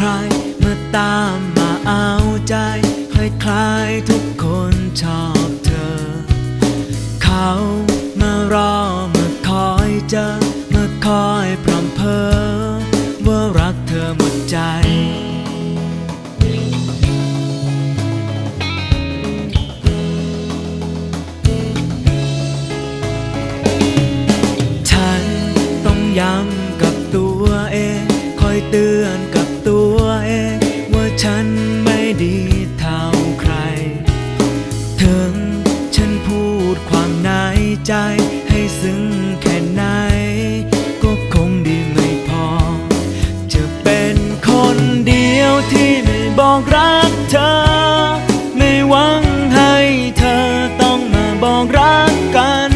ใครเอาใจคล้ายๆทุกคนชอบเธอ เขามารอมาคอยเจอมาคอยพรำเพอว่ารักเธอหมดใจฉันต้องย้ำกับตัวเอง คอยเตือนกับ ฉันไม่ดีเท่าใคร ถึงฉันพูดความในใจให้ซึ้งแค่ไหน ก็คงดีไม่พอ จะเป็นคนเดียวที่ไม่บอกรักเธอ ไม่หวังให้เธอต้องมาบอกรักกัน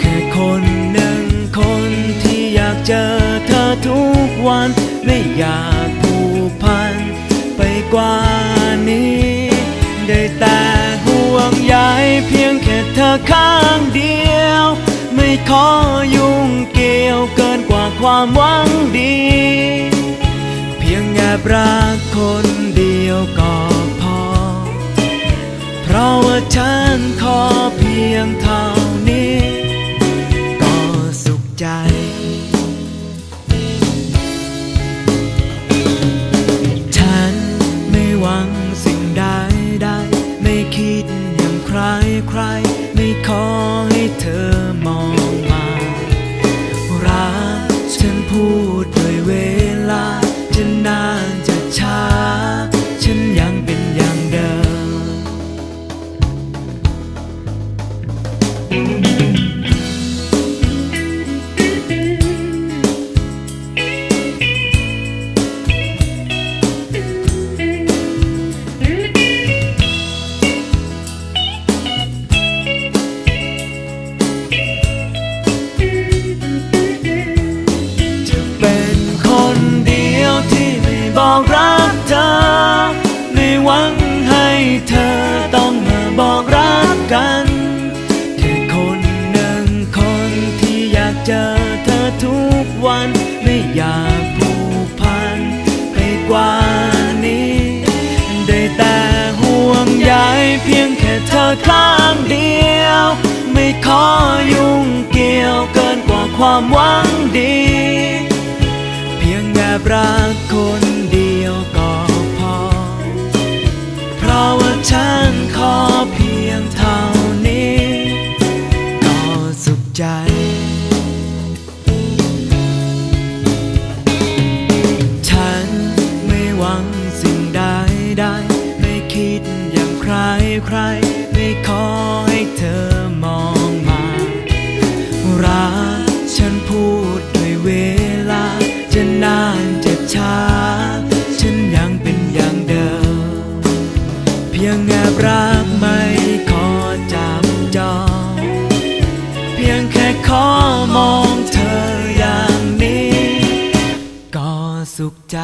แค่คนหนึ่งคนที่อยากเจอเธอทุกวันไม่อยากผูกพันไปก ว่านี้ ได้แต่ห่วงใยเพียงแค่เธอข้างเดียว ไม่ขอยุ่งเกี่ยวเกินกว่าความหวังดี เพียงแอบรักคนเดียวก็พอ เพราะว่าฉันขอานจะช้า บอกรักเธอ ไม่หวังให้เธอต้องมาบอกรักกัน แค่คนหนึ่งคนที่อยากเจอเธอทุกวัน ไม่อยากผูกพันไปกว่านี้ ได้แต่ห่วงใยเพียงแค่เธอข้างเดียว ไม่ขอยุ่งเกี่ยวเกินกว่าความหวังดี เพียงแอบรักคน ใครใครไม่ขอให้เธอมองมา รักฉันพูดด้วยเวลา จะนานจะช้า ฉันยังเป็นอย่างเดิม เพียงแอบรักไม่ขอจับจอง เพียงแค่ขอมองเธออย่างนี้ ก็สุขใจ